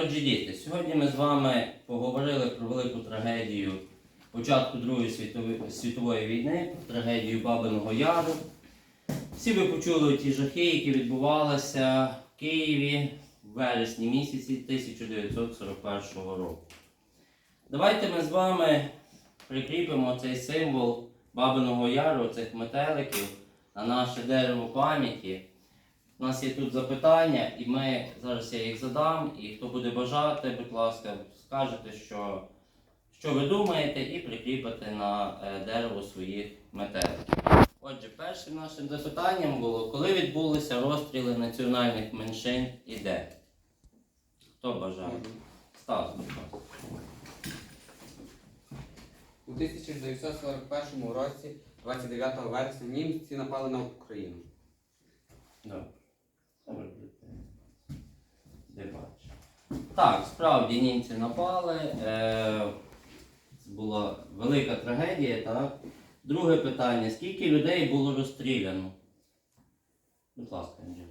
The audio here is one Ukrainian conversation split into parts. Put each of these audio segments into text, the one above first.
Отже, діти, сьогодні ми з вами поговорили про велику трагедію початку Другої світової, війни, трагедію Бабиного Яру. Всі ви почули ті жахи, які відбувалися в Києві в вересні місяці 1941 року. Давайте ми з вами прикріпимо цей символ Бабиного Яру, цих метеликів на наше дерево пам'яті. У нас є тут запитання, і ми зараз я їх задам. І хто буде бажати, будь ласка, скажете, що, що ви думаєте, і прикріпите на е, дерево своїх метеликів. Отже, першим нашим запитанням було, коли відбулися розстріли національних меншин і де? Хто бажає? Стас, будь ласка. У 1941 році, 29 вересня, німці напали на Україну. Добре. Так, справді німці напали. Е, це була велика трагедія, так? Друге питання: скільки людей було розстріляно? Будь ласка, Анжела.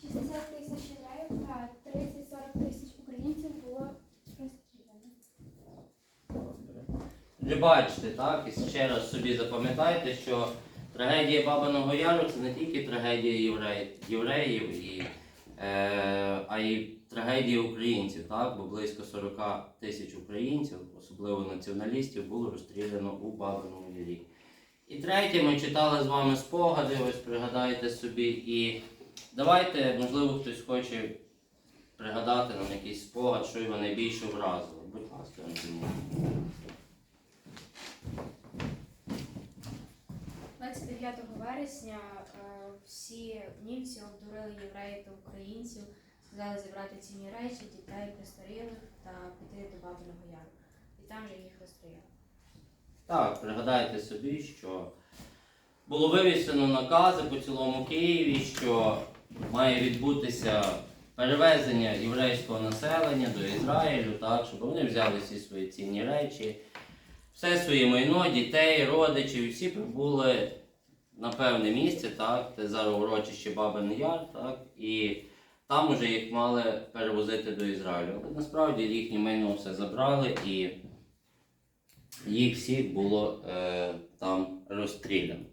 60 тисяч євреїв та 30-40 тисяч українців було розстріляно. Вже бачите, так? І ще раз собі запам'ятайте, що трагедія Бабиного Яру це не тільки трагедія євреїв, і, е, а й трагедія українців, так? Бо близько 40 тисяч українців, особливо націоналістів, було розстріляно у Бабиному Ярі. І третє, ми читали з вами спогади, ось пригадайте собі. І давайте, можливо, хтось хоче пригадати нам якийсь спогад, що його найбільше вразило. Будь ласка, Антоніна. 29 вересня е, всі німці обдурили євреїв та українців, сказали зібрати цінні речі, дітей престарілих та піти до Бабиного Яру. І там же їх розстріляли. Так, пригадайте собі, що було вивісено накази по цілому Києві, що має відбутися перевезення єврейського населення до Ізраїлю, так, щоб вони взяли всі свої цінні речі, все своє майно, дітей, родичів, всі прибули на певне місце, так, це зараз урочище Бабин Яр, так, і там уже їх мали перевозити до Ізраїлю. Але насправді їхнє майно все забрали і їх всіх було е, там розстріляно.